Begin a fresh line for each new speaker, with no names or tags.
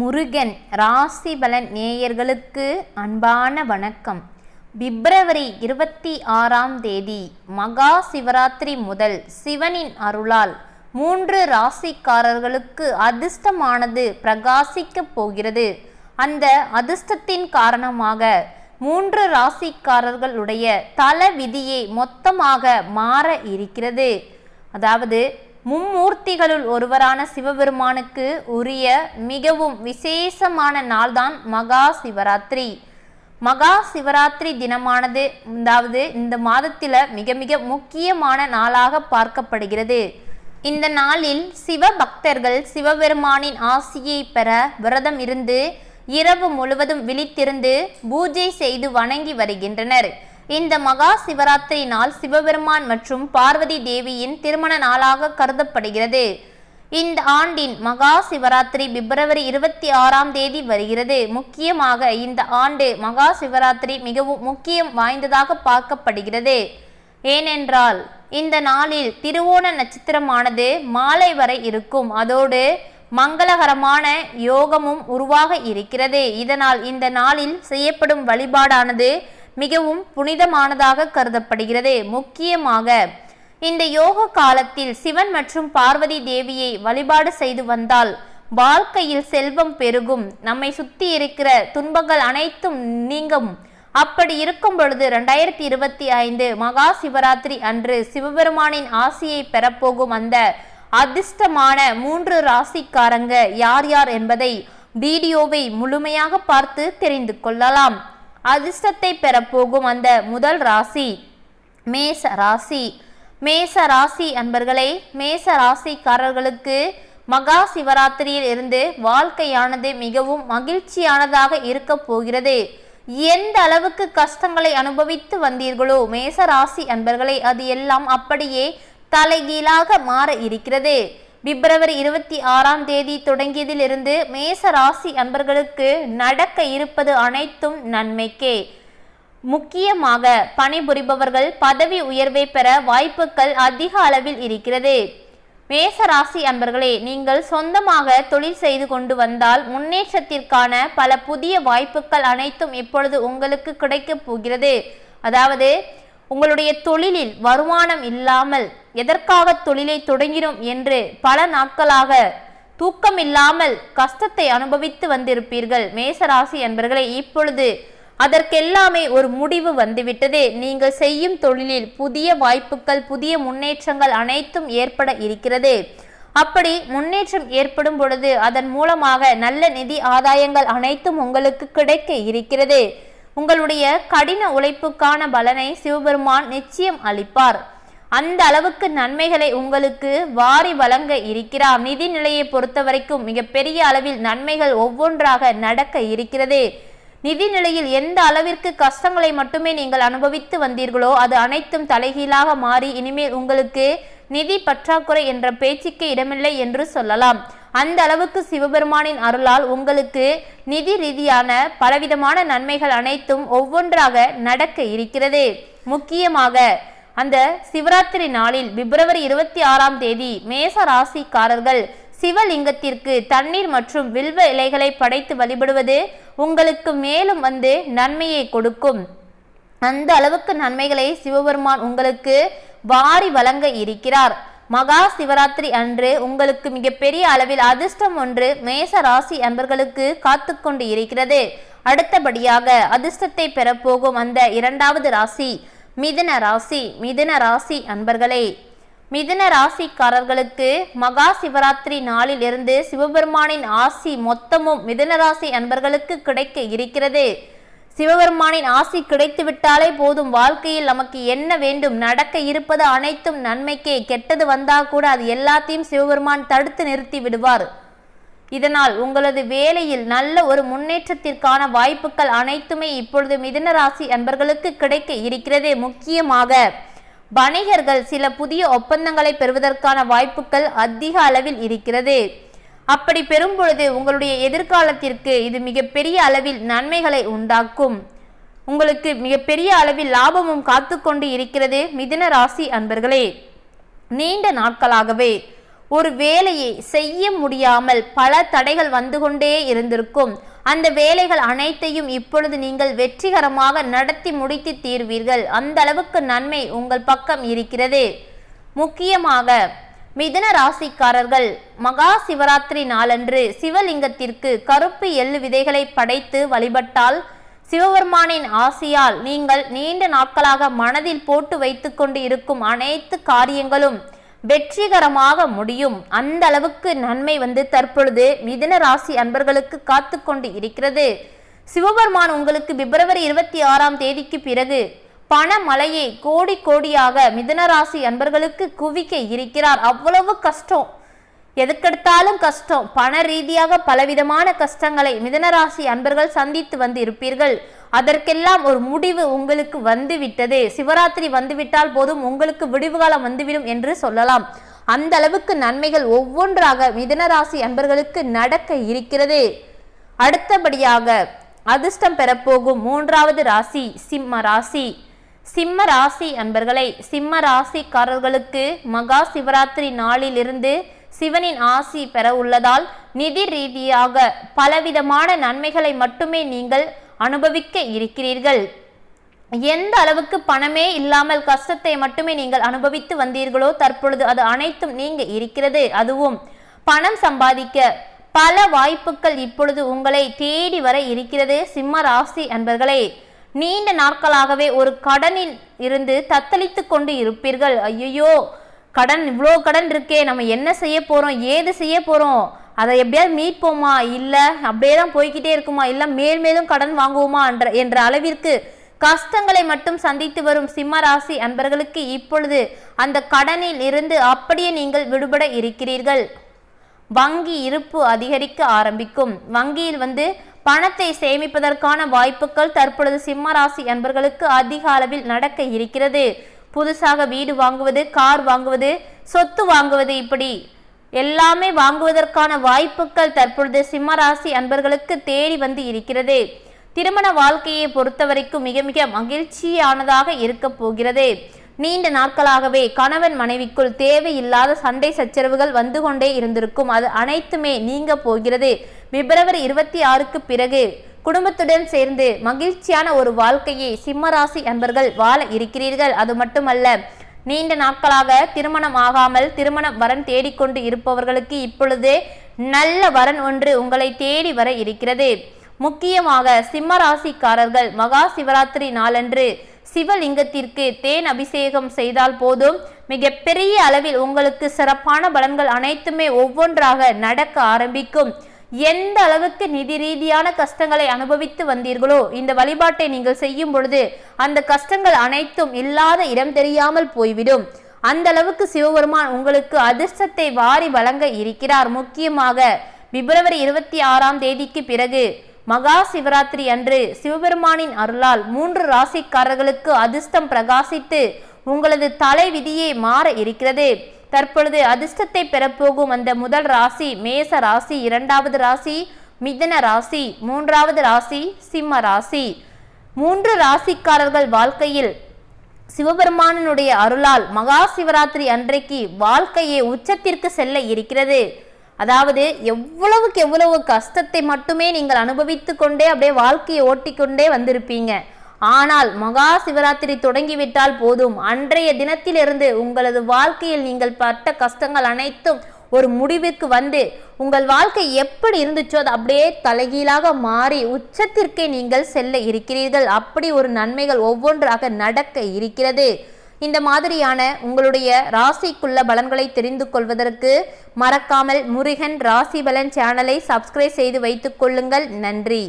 முருகன் ராசி பலன் நேயர்களுக்கு அன்பான வணக்கம். பிப்ரவரி இருபத்தி ஆறாம் தேதி மகா சிவராத்திரி முதல் சிவனின் அருளால் மூன்று ராசிக்காரர்களுக்கு அதிர்ஷ்டமானது பிரகாசிக்கப் போகிறது. அந்த அதிர்ஷ்டத்தின் காரணமாக மூன்று ராசிக்காரர்களுடைய தல விதியை மொத்தமாக மாற இருக்கிறது. அதாவது மும்மூர்த்திகளுள் ஒருவரான சிவபெருமானுக்கு உரிய மிகவும் விசேஷமான நாள்தான் மகா சிவராத்திரி. மகா சிவராத்திரி தினமானது அதாவது இந்த மாதத்தில் மிக மிக முக்கியமான நாளாக பார்க்கப்படுகிறது. இந்த நாளில் சிவ பக்தர்கள் சிவபெருமானின் ஆசியை பெற விரதம் இருந்து இரவு முழுவதும் விழித்திருந்து பூஜை செய்து வணங்கி வருகின்றனர். இந்த மகா சிவராத்திரி நாள் சிவபெருமான் மற்றும் பார்வதி தேவியின் திருமண நாளாக கருதப்படுகிறது. இந்த ஆண்டின் மகா சிவராத்திரி பிப்ரவரி இருபத்தி ஆறாம் தேதி வருகிறது. முக்கியமாக இந்த ஆண்டு மகா சிவராத்திரி மிகவும் முக்கியம் வாய்ந்ததாக பார்க்கப்படுகிறது. ஏனென்றால் இந்த நாளில் திருவோண நட்சத்திரமானது மாலை வரை இருக்கும். அதோடு மங்களகரமான யோகமும் உருவாக இருக்கிறது. இதனால் இந்த நாளில் செய்யப்படும் வழிபாடானது மிகவும் புனிதமானதாக கருதப்படுகிறது. முக்கியமாக இந்த யோக காலத்தில் சிவன் மற்றும் பார்வதி தேவியை வழிபாடு செய்து வந்தால் வாழ்க்கையில் செல்வம் பெருகும். நம்மை சுத்தி இருக்கிற துன்பங்கள் அனைத்தும் நீங்கும். அப்படி இருக்கும் பொழுது ரெண்டாயிரத்தி இருபத்தி ஐந்து மகா சிவராத்திரி அன்று சிவபெருமானின் ஆசியை பெறப்போகும் அந்த அதிர்ஷ்டமான மூன்று ராசிக்காரங்க யார் யார் என்பதை வீடியோவை முழுமையாக பார்த்து தெரிந்து கொள்ளலாம். அதிர்ஷ்டத்தை பெறப்போகும் அந்த முதல் ராசி. மேச ராசி. மேச ராசி அன்பர்களே மேச ராசிக்காரர்களுக்கு மகா சிவராத்திரியில் இருந்து வாழ்க்கையானது மிகவும் மகிழ்ச்சியானதாக இருக்க போகிறது. எந்த அளவுக்கு கஷ்டங்களை அனுபவித்து வந்தீர்களோ மேச ராசி அன்பர்களே அது எல்லாம் அப்படியே தலைகீழாக மாற இருக்கிறது. பிப்ரவரி இருபத்தி ஆறாம் தேதி தொடங்கியதிலிருந்து மேச ராசி அன்பர்களுக்கு நடக்க இருப்பது அனைத்தும் நன்மைக்கே. முக்கியமாக பணிபுரிபவர்கள் பதவி உயர்வை பெற வாய்ப்புகள் அதிக அளவில் இருக்கிறது. மேச ராசி அன்பர்களே நீங்கள் சொந்தமாக தொழில் செய்து கொண்டு வந்தால் முன்னேற்றத்திற்கான பல புதிய வாய்ப்புகள் அனைத்தும் இப்பொழுது உங்களுக்கு கிடைக்கப் போகிறது. அதாவது உங்களுடைய தொழிலில் வருமானம் இல்லாமல் எதற்காக தொழிலை தொடங்கினோம் என்று பல நாட்களாக தூக்கமில்லாமல் கஷ்டத்தை அனுபவித்து வந்திருப்பீர்கள் மேசராசி என்பர்களை இப்பொழுது அதற்கெல்லாமே ஒரு முடிவு வந்துவிட்டது. நீங்கள் செய்யும் தொழிலில் புதிய வாய்ப்புகள் புதிய முன்னேற்றங்கள் அனைத்தும் ஏற்பட இருக்கிறது. அப்படி முன்னேற்றம் ஏற்படும் பொழுது அதன் மூலமாக நல்ல நிதி ஆதாயங்கள் அனைத்தும் உங்களுக்கு கிடைக்க இருக்கிறது. உங்களுடைய கடின உழைப்புக்கான பலனை சிவபெருமான் நிச்சயம் அளிப்பார். அந்த அளவுக்கு நன்மைகளை உங்களுக்கு வாரி வழங்க இருக்கிறார். நிதி நிலையை பொறுத்த வரைக்கும் மிகப்பெரிய அளவில் நன்மைகள் ஒவ்வொன்றாக நடக்க இருக்கிறது. நிதி நிலையில் எந்த அளவிற்கு கஷ்டங்களை மட்டுமே நீங்கள் அனுபவித்து வந்தீர்களோ அது அனைத்தும் தலைகீழாக மாறி இனிமேல் உங்களுக்கு நிதி பற்றாக்குறை என்ற பேச்சுக்கு இடமில்லை என்று சொல்லலாம். அந்த அளவுக்கு சிவபெருமானின் அருளால் உங்களுக்கு நிதி ரீதியான பலவிதமான நன்மைகள் அனைத்தும் ஒவ்வொன்றாக நடக்க இருக்கிறது. முக்கியமாக அந்த சிவராத்திரி நாளில் பிப்ரவரி இருபத்தி ஆறாம் தேதி மேச ராசிக்காரர்கள் சிவலிங்கத்திற்கு தண்ணீர் மற்றும் வில்வ இலைகளை படைத்து வழிபடுவது உங்களுக்கு மேலும் வந்து நன்மையை கொடுக்கும். அந்த அளவுக்கு நன்மைகளை சிவபெருமான் உங்களுக்கு வாரி வழங்க இருக்கிறார். மகா சிவராத்திரி அன்று உங்களுக்கு மிகப்பெரிய அளவில் அதிர்ஷ்டம் ஒன்று மேச ராசி அன்பர்களுக்கு காத்து கொண்டு இருக்கிறது. அடுத்தபடியாக அதிர்ஷ்டத்தை பெறப்போகும் அந்த இரண்டாவது ராசி மிதுன ராசி மிதுன ராசி அன்பர்களே மிதுன ராசிக்காரர்களுக்கு மகா சிவராத்திரி நாளில் இருந்து சிவபெருமானின் ஆசி மொத்தமும் மிதுன ராசி அன்பர்களுக்கு கிடைக்க இருக்கிறது. சிவபெருமானின் ஆசி கிடைத்து விட்டாலே போதும். வாழ்க்கையில் நமக்கு என்ன வேண்டும்? நடக்க இருப்பது அனைத்தும் நன்மைக்கே. கெட்டது வந்தால் கூட அது எல்லாத்தையும் சிவபெருமான் தடுத்து நிறுத்தி விடுவார். இதனால் உங்களது வேலையில் நல்ல ஒரு முன்னேற்றத்திற்கான வாய்ப்புகள் அனைத்துமே இப்பொழுது மிதுன ராசி அன்பர்களுக்கு கிடைக்க இருக்கிறது முக்கியமாக. வணிகர்கள் சில புதிய ஒப்பந்தங்களை பெறுவதற்கான வாய்ப்புகள் அதிக அளவில் இருக்கிறது. அப்படி பெறும் பொழுது உங்களுடைய எதிர்காலத்திற்கு இது மிகப்பெரிய அளவில் நன்மைகளை உண்டாக்கும். உங்களுக்கு மிகப்பெரிய அளவில் லாபமும் காத்து கொண்டு இருக்கிறது மிதுன ராசி அன்பர்களே. நீண்ட நாட்களாகவே ஒரு வேலையை செய்ய முடியாமல் பல தடைகள் வந்து கொண்டே இருந்திருக்கும். அந்த வேலைகள் அனைத்தையும் இப்பொழுது நீங்கள் வெற்றிகரமாக நடத்தி முடித்து தீர்வீர்கள். அந்த அளவுக்கு நன்மை உங்கள் பக்கம் இருக்கிறது. முக்கியமாக மிதன ராசிக்காரர்கள் மகா சிவராத்திரி நாளன்று சிவலிங்கத்திற்கு கருப்பு எள்ளு விதைகளை படைத்து வழிபட்டால் சிவபெருமானின் ஆசியால் நீங்கள் நீண்ட நாட்களாக மனதில் போட்டு வைத்துக்கொண்டு இருக்கும் அனைத்து காரியங்களும் வெற்றிகரமாக முடியும். அந்த அளவுக்கு நன்மை வந்து தற்பொழுது மிதன ராசி அன்பர்களுக்கு காத்து கொண்டு இருக்கிறது. சிவபெருமான் உங்களுக்கு பிப்ரவரி இருபத்தி ஆறாம் தேதிக்கு பிறகு பணமழையை கோடி கோடியாக மிதனராசி அன்பர்களுக்கு குவிக்க இருக்கிறார். அவ்வளவு கஷ்டம். எதுக்கெடுத்தாலும் கஷ்டம். பண ரீதியாக பலவிதமான கஷ்டங்களை மிதனராசி அன்பர்கள் சந்தித்து வந்து இருப்பீர்கள் அதற்கெல்லாம் ஒரு முடிவு உங்களுக்கு வந்துவிட்டது. சிவராத்திரி வந்துவிட்டால் போதும் உங்களுக்கு விடிவு காலம் வந்துவிடும் என்று சொல்லலாம். அந்த அளவுக்கு நன்மைகள் ஒவ்வொன்றாக மிதனராசி அன்பர்களுக்கு நடக்க இருக்கிறது. அடுத்தபடியாக அதிர்ஷ்டம் பெறப்போகும் மூன்றாவது ராசி சிம்ம ராசி. சிம்ம ராசி அன்பர்களை சிம்ம ராசிக்காரர்களுக்கு மகா சிவராத்திரி நாளிலிருந்து சிவனின் ஆசி பெற உள்ளதால் நிதி ரீதியாக பலவிதமான நன்மைகளை மட்டுமே நீங்கள் அனுபவிக்க இருக்கிறீர்கள். எந்த அளவுக்கு பணமே இல்லாமல் கஷ்டத்தை மட்டுமே நீங்கள் அனுபவித்து வந்தீர்களோ தற்பொழுது அது அனைத்தும் நீங்க இருக்கிறது. அதுவும் பணம் சம்பாதிக்க பல வாய்ப்புகள் இப்பொழுது உங்களை தேடி வர இருக்கிறது. சிம்ம ராசி அன்பர்களே நீண்ட நாட்களாகவே ஒரு கடனில் இருந்து தத்தளித்து கொண்டு இருப்பீர்கள். ஐயோ கடன் இவ்வளோ கடன் இருக்கே நம்ம என்ன செய்ய போகிறோம் ஏது செய்ய போகிறோம் அதை எப்படியாவது மீட்போமா இல்லை அப்படியே தான் போய்கிட்டே இருக்குமா இல்லை மேல் மேலும் கடன் வாங்குவோமா என்ற என்ற அளவிற்கு கஷ்டங்களை மட்டும் சந்தித்து வரும் சிம்ம ராசி அன்பர்களுக்கு இப்பொழுது அந்த கடனில் இருந்து அப்படியே நீங்கள் விடுபட இருக்கிறீர்கள். வங்கி இருப்பு அதிகரிக்க ஆரம்பிக்கும். வங்கியில் வந்து பணத்தை சேமிப்பதற்கான வாய்ப்புகள் தற்பொழுது சிம்ம ராசி அன்பர்களுக்கு அதிக அளவில் நடக்க இருக்கிறது. புதுசாக வீடு வாங்குவது கார் வாங்குவது சொத்து வாங்குவது இப்படி எல்லாமே வாங்குவதற்கான வாய்ப்புகள் தற்பொழுது சிம்மராசி அன்பர்களுக்கு தேடி வந்து இருக்கிறது. திருமண வாழ்க்கையை பொறுத்தவரைக்கும் மிக மிக மகிழ்ச்சியானதாக இருக்க போகிறது. நீண்ட நாட்களாகவே கணவன் மனைவிக்குள் தேவையில்லாத சண்டை சச்சரவுகள் வந்து கொண்டே இருந்திருக்கும். அது அனைத்துமே நீங்க போகிறது. பிப்ரவரி இருபத்தி ஆறுக்கு பிறகு குடும்பத்துடன் சேர்ந்து மகிழ்ச்சியான ஒரு வாழ்க்கையை சிம்மராசி அன்பர்கள் வாழ இருக்கிறீர்கள். அது மட்டுமல்ல நீண்ட நாட்களாக திருமணம் ஆகாமல் திருமண வரன் தேடிக்கொண்டு இருப்பவர்களுக்கு இப்பொழுது நல்ல வரன் ஒன்று உங்களை தேடி வர இருக்கிறது. முக்கியமாக சிம்ம ராசிக்காரர்கள் மகா சிவராத்திரி நாளன்று சிவலிங்கத்திற்கு தேன் அபிஷேகம் செய்தால் போதும். மிக பெரிய அளவில் உங்களுக்கு சிறப்பான பலன்கள் அனைத்துமே ஒவ்வொன்றாக நடக்க ஆரம்பிக்கும். எந்த அளவுக்கு நிதி ரீதியான கஷ்டங்களை அனுபவித்து வந்தீர்களோ இந்த வழிபாட்டை நீங்கள் செய்யும் பொழுது அந்த கஷ்டங்கள் அனைத்தும் இல்லாத இடம் தெரியாமல் போய்விடும். அந்த அளவுக்கு சிவபெருமான் உங்களுக்கு அதிர்ஷ்டத்தை வாரி வழங்க இருக்கிறார். முக்கியமாக பிப்ரவரி இருபத்தி ஆறாம் தேதிக்கு பிறகு மகா சிவராத்திரி அன்று சிவபெருமானின் அருளால் மூன்று ராசிக்காரர்களுக்கு அதிர்ஷ்டம் பிரகாசித்து உங்களது தலை விதியே மாற இருக்கிறது. தற்பொழுது அதிர்ஷ்டத்தை பெறப்போகும் அந்த முதல் ராசி மேச ராசி இரண்டாவது ராசி மிதன ராசி மூன்றாவது ராசி சிம்ம ராசி. மூன்று ராசிக்காரர்கள் வாழ்க்கையில் சிவபெருமானனுடைய அருளால் மகா சிவராத்திரி அன்றைக்கு வாழ்க்கையை உச்சத்திற்கு செல்ல இருக்கிறது. அதாவது எவ்வளவுக்கு எவ்வளவு கஷ்டத்தை மட்டுமே நீங்கள் அனுபவித்து கொண்டே அப்படியே வாழ்க்கையை ஓட்டிக்கொண்டே வந்திருப்பீங்க. ஆனால் மகா சிவராத்திரி தொடங்கிவிட்டால் போதும். அன்றைய தினத்திலிருந்து உங்களது வாழ்க்கையில் நீங்கள் பட்ட கஷ்டங்கள் அனைத்தும் ஒரு முடிவிற்கு வந்து உங்கள் வாழ்க்கை எப்படி இருந்துச்சோ அது அப்படியே தலைகீழாக மாறி உச்சத்திற்கே நீங்கள் செல்ல இருக்கிறீர்கள். அப்படி ஒரு நன்மைகள் ஒவ்வொன்றாக நடக்க இருக்கிறது. இந்த மாதிரியான உங்களுடைய ராசிக்குள்ள பலன்களை தெரிந்து கொள்வதற்கு மறக்காமல் முருகன் ராசி பலன் சேனலை சப்ஸ்கிரைப் செய்து வைத்துக் கொள்ளுங்கள். நன்றி.